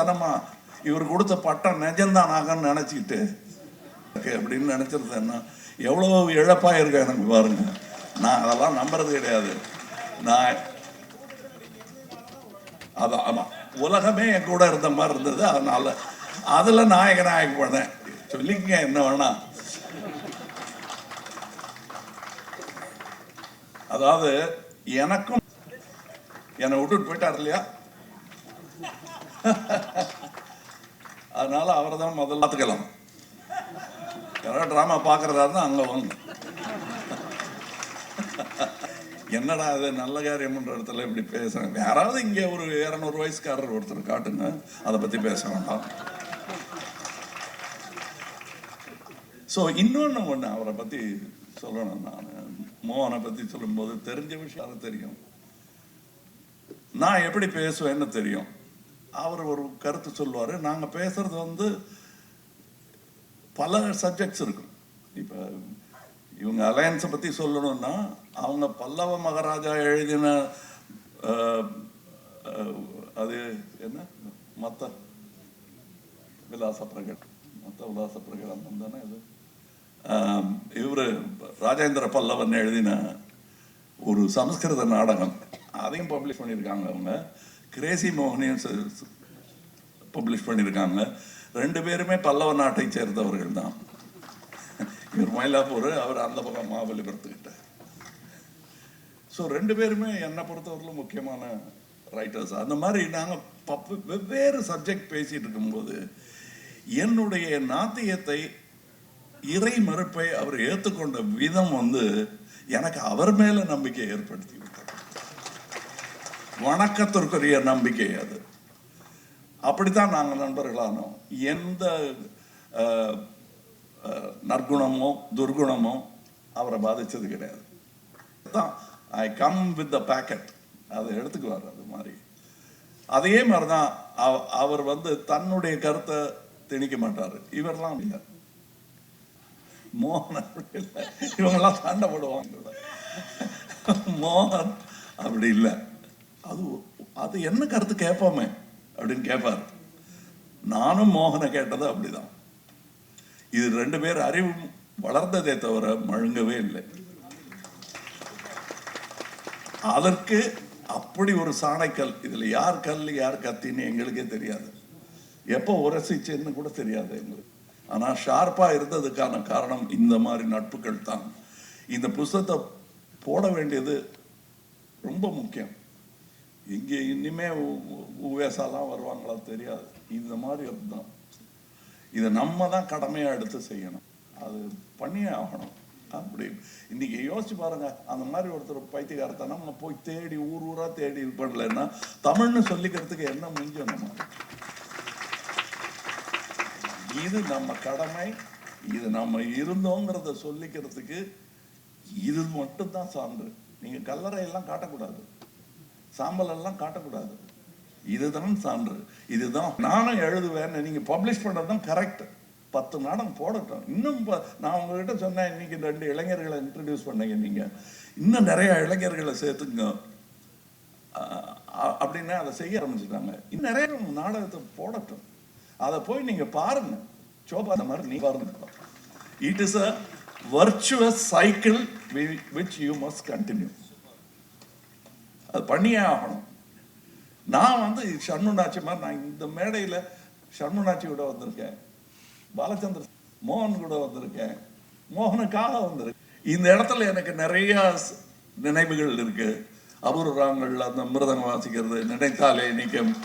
தனமா இவர் கொடுத்த பட்டம் நிஜம்தான் ஆகன்னு நினைச்சிக்கிட்டு இருக்கு அப்படின்னு நினைச்சிருந்தேன்னா எவ்வளோ இழப்பா இருக்கு எனக்கு பாருங்க. நான் அதெல்லாம் நம்புறது கிடையாது. நான் அதான் ஆமாம் உலகமே என் கூட இருந்த மாதிரி இருந்தது. அதனால அதில் நாயகன் ஆகி போனேன் சொல்லிக்கங்க என்ன வேணா. அதாவது எனக்கும் என்னை விட்டுட்டு போயிட்டார் இல்லையா? அதனால அவரை தான் முதல்ல பார்த்துக்கலாம். யாராவது ட்ராமா பார்க்குறதா இருந்தால் அங்கே வாங்க. என்னடா அது நல்ல காரியம்ன்ற இடத்துல இப்படி பேசுகிறேன் யாராவது இங்கே ஒரு இரநூறு வயசுக்காரர் ஒருத்தர் காட்டுங்க அதை பற்றி பேச வேண்டாம். ஸோ இன்னொன்று ஒன்று அவரை பற்றி சொல்லணும் நான். மோகனை பற்றி சொல்லும்போது தெரிஞ்ச விஷயம் அது தெரியும். நான் எப்படி பேசுவேன்னு தெரியும். அவர் ஒரு கருத்து சொல்லுவார். நாங்கள் பேசுறது வந்து பல சப்ஜெக்ட்ஸ் இருக்கும் இப்போ இவங்க அலையன்ஸை பற்றி சொல்லணும்னா அவங்க பல்லவ மகாராஜா எழுதின அது என்ன? மத்த விலாச பிரகடனம் மத்த விலாச பிரகடனம் தானே இது? இவர் ராஜேந்திர பல்லவன் எழுதின ஒரு சமஸ்கிருத நாடகம். அதையும் பப்ளிஷ் பண்ணியிருக்காங்க அவங்க. கிரேசி மோகனையும் பப்ளிஷ் பண்ணியிருக்காங்க. ரெண்டு பேருமே பல்லவ நாட்டை சேர்ந்தவர்கள் தான். இவர் மயிலாப்பூர் அவர் அந்த பக்கம் மாபலிபுரத்துக்கிட்ட ஸோ ரெண்டு பேருமே என்னை பொறுத்தவரையிலும் முக்கியமான ரைட்டர்ஸ் அந்த மாதிரி நாங்கள் பப்பு வெவ்வேறு சப்ஜெக்ட் பேசிகிட்டு இருக்கும்போது என்னுடைய நாத்தியத்தை இறை மறுப்பை அவர் ஏற்றுக்கொண்ட விதம் வந்து எனக்கு அவர் மேலே நம்பிக்கை ஏற்படுத்தி விட்டார் வணக்கத்திற்குரிய நம்பிக்கை அது. அப்படித்தான் நாங்கள் நண்பர்களானோம். எந்த நற்குணமோ துர்குணமோ அவரை பாதிச்சது கிடையாது. தான் I come with the packet அதை எடுத்துக்குவார் அது மாதிரி. அதே மாதிரி தான் அவ- அவர் வந்து தன்னுடைய கருத்தை திணிக்க மாட்டார். இவரெல்லாம் இல்லை. மோகன் அப்படி இல்லை. இவங்கெல்லாம் சண்டை போடுவாங்க. மோகன் அப்படி இல்லை. அது அது என்ன கருத்து கேட்போமே அப்படின்னு கேட்பார். நானும் மோகனை கேட்டது அப்படிதான். இது ரெண்டு பேர் அறிவு வளர்ந்ததே தவிர மழுங்கவே இல்லை. அதற்கு அப்படி ஒரு சாணைக்கல் இதுல யார் கல் யார் கத்தின்னு எங்களுக்கே தெரியாது. எப்போ உரசிச்சுன்னு கூட தெரியாது எங்களுக்கு. ஆனா ஷார்ப்பா இருந்ததுக்கான காரணம் இந்த மாதிரி நட்புகள் தான். இந்த புஸ்தகத்தை போட வேண்டியது ரொம்ப முக்கியம். இங்கே இனிமே உவேசாலாம் வருவாங்களா தெரியாது. இந்த மாதிரி தான் இதை நம்ம தான் கடமையாக எடுத்து செய்யணும். அது பண்ணியே ஆகணும். அப்படி. இன்னைக்கு யோசிச்சு பாருங்க. அந்த மாதிரி ஒருத்தர் பைத்தியகாரத்தனம் நம்ம போய் தேடி ஊர் ஊரா தேடி இது பண்ணலன்னா தமிழ்னு சொல்லிக்கிறதுக்கு என்ன மிஞ்சம் நம்ம? இது நம்ம கடமை. இது நம்ம இருந்தோங்கிறத சொல்லிக்கிறதுக்கு இது மட்டும்தான் சான்று. நீங்க கல்லறை எல்லாம் காட்டக்கூடாது. சாம்பல் எல்லாம் காட்டக்கூடாது. இதுதான் சான்று. இதுதான் நானும் எழுதுவேன் நீங்க பப்ளிஷ் பண்ணுறது தான் கரெக்ட் பத்து நாடகம் போடட்டும். இன்னும் நான் உங்ககிட்ட சொன்னேன் இன்னைக்கு ரெண்டு இளைஞர்களை இன்ட்ரடியூஸ் பண்ணீங்க நீங்க. இன்னும் நிறைய இளைஞர்களை சேர்த்துங்க அப்படின்னு அதை செய்ய ஆரம்பிச்சுட்டாங்க. இன்னும் நிறைய நாடகத்தை போடட்டும். அதை போய் நீங்க பாருங்க. சோபா அந்த மாதிரி நீ பாருங்க. It is a virtuous cycle which you must continue அது பண்ணியே ஆகணும். நான் வந்து ஷண்ணு மாதிரி நான் இந்த மேடையில் ஷண்முனாச்சி கூட வந்திருக்கேன். பாலச்சந்திர மோகன் கூட வந்திருக்கேன். மோகனுக்காக வந்திருக்கேன். இந்த இடத்துல எனக்கு நிறைய நினைவுகள் இருக்கு. அபூர்வங்கள் அந்த மிருதங்க வாசிக்கிறது நினைத்தாலே நிற்கும்